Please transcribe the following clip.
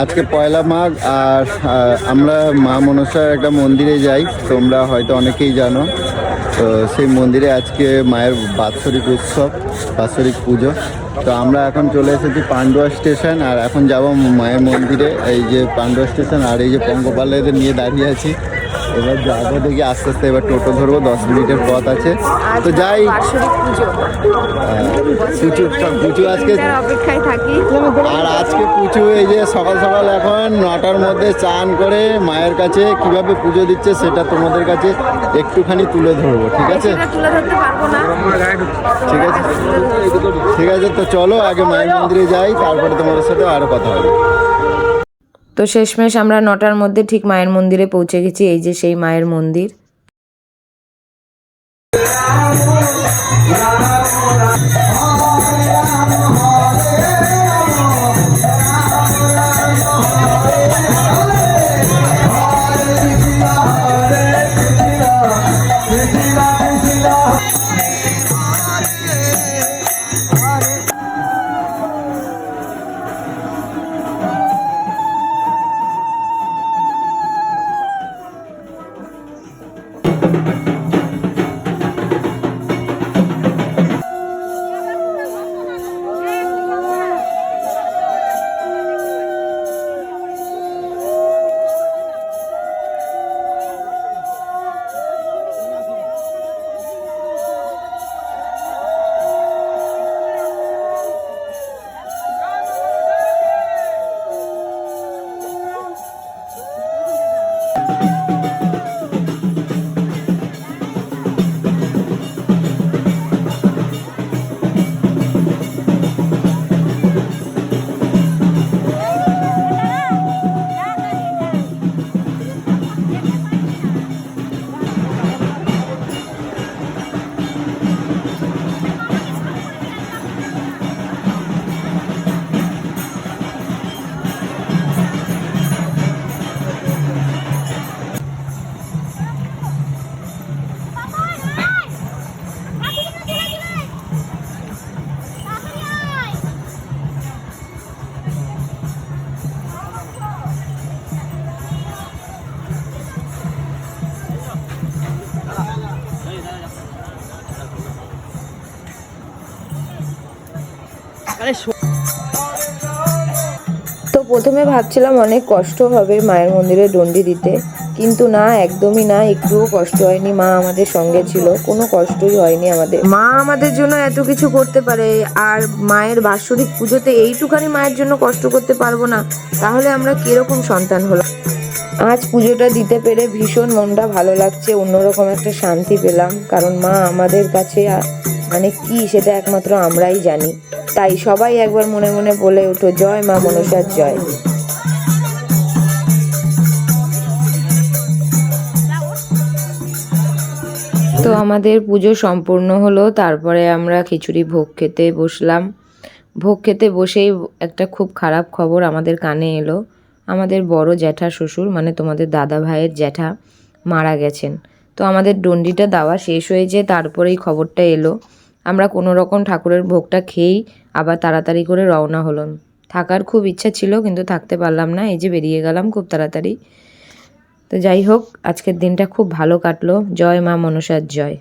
আজকে পয়লা মাঘ আর আমরা মা মনসার একটা মন্দিরে যাই। তোমরা হয়তো অনেকেই জানো। তো সেই মন্দিরে আজকে মায়ের বাৎসরিক উৎসব, বাৎসরিক পুজো। তো আমরা এখন চলে এসেছি পান্ডুয়া স্টেশন আর এখন যাব মায়ের মন্দিরে। এই যে পান্ডুয়া স্টেশন আর এই যে পঙ্গপালেদের নিয়ে দাঁড়িয়ে আছি। এবার যাব দেখি আস্তে আস্তে এবার টোটো ধরবো দশ মিনিটের পথ আছে। তো যাই। পুচু পুচু আজকে। অপেক্ষায় থাকি। আর আজকে পুজো এই যে সকাল সকাল এখন নটার মধ্যে চান করে মায়ের কাছে কীভাবে পুজো দিচ্ছে সেটা তোমাদের কাছে একটুখানি তুলে ধরবো ঠিক আছে? ঠিক আছে? ঠিক আছে তো চলো আগে মায়ের মন্দিরে যাই তারপরে তোমাদের সাথে আরও কথা হবে। তো শেষমেশ আমরা নটার মধ্যে ঠিক মায়ের মন্দিরে পৌঁছে গেছি, এই যে সেই মায়ের মন্দির। তো প্রথমে ভাবছিলাম অনেক কষ্ট হবে মায়ের মন্দিরে ডন্ডি দিতে, কিন্তু না, একদমই না, একটুও কষ্ট হয়নি, মা আমাদের সঙ্গে ছিল, কোনো কষ্টই হয়নি আমাদের। মা আমাদের জন্য এত কিছু করতে পারে, আর মায়ের বাৎসরিক পুজোতে এইটুখানি মায়ের জন্য কষ্ট করতে পারব না, তাহলে আমরা কীরকম সন্তান হলাম? আজ পুজোটা দিতে পেরে ভীষণ মনটা ভালো লাগছে, অন্যরকম একটা শান্তি পেলাম, কারণ মা আমাদের কাছে মানে কি, সেটা একমাত্র আমরাই জানি। তাই সবাই একবার মনে মনে বলে ওঠো, জয় মা মনসার জয়। তো আমাদের পুজো সম্পূর্ণ হলো, তারপরে আমরা খিচুড়ি ভোগ খেতে বসলাম। ভোগ খেতে বসেই একটা খুব খারাপ খবর আমাদের কানে এলো। আমাদের বড় জ্যাঠা শ্বশুর মানে তোমাদের দাদা ভাইয়ের জ্যাঠা, মারা গেছেন। তো আমাদের ডন্ডিটা দেওয়া শেষ হয়েছে তারপরেই খবরটা এলো। আমরা কোনো রকম ঠাকুরের ভোগটা খেয়েই আবার তাড়াতাড়ি করে রওনা হলাম। থাকার খুব ইচ্ছা ছিল, কিন্তু থাকতে পারলাম না। এই যে বেরিয়ে গেলাম খুব তাড়াতাড়ি। তো যাই হোক, আজকের দিনটা খুব ভালো কাটলো। জয় মা মনসার জয়।